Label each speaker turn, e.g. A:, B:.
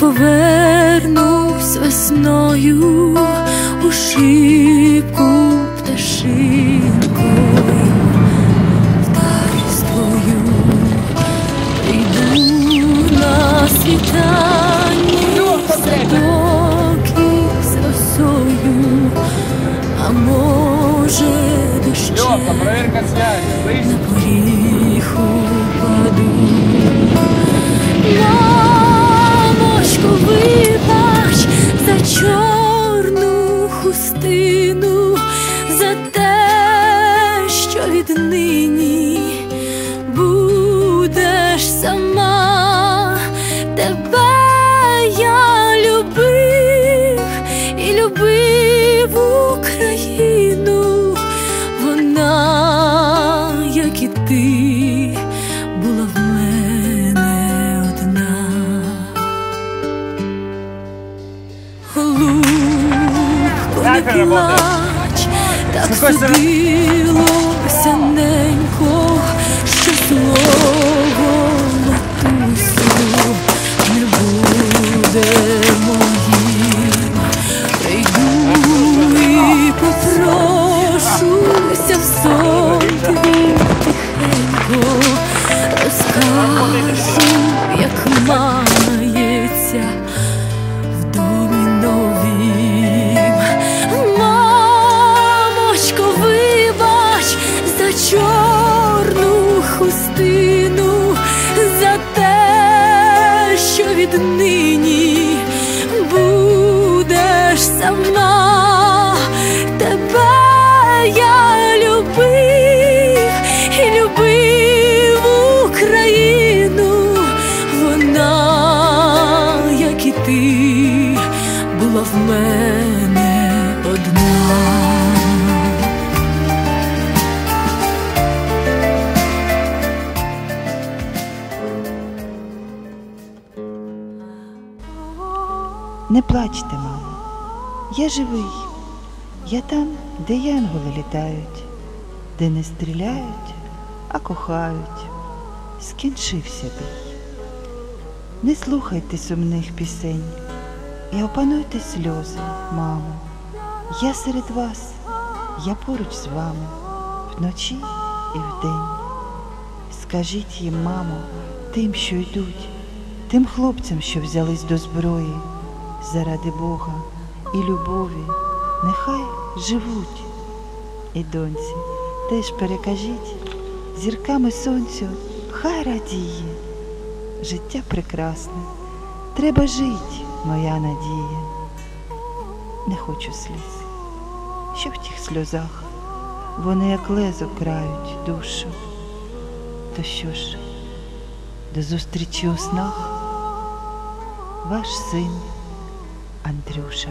A: governo. Що віднині будеш сама, тебе я любив і любив Україну, вона, як і ти, була в мене одна. Голубко, не плач, так сон твій тихенько, розкажу, як мається в домі новім. Мамочко, вибач за чорну хустину, за те, що віднині
B: Не плачте, мамо, я живий. Я там, де янголи літають, де не стріляють, а кохають. Скінчився бій. Не слухайте сумних пісень і опануйте сльози, мамо. Я серед вас, я поруч з вами, вночі і вдень. Скажіть їм, мамо, тим, що йдуть, тим хлопцям, що взялись до зброї, заради Бога і любові, нехай живуть. І доньці теж перекажіть, зірками сонцю хай радіє. Життя прекрасне, треба жить, моя надія. Не хочу сліз, що в тих сльозах вони як лезо крають душу. То що ж, до зустрічі у снах, ваш син Андрюша.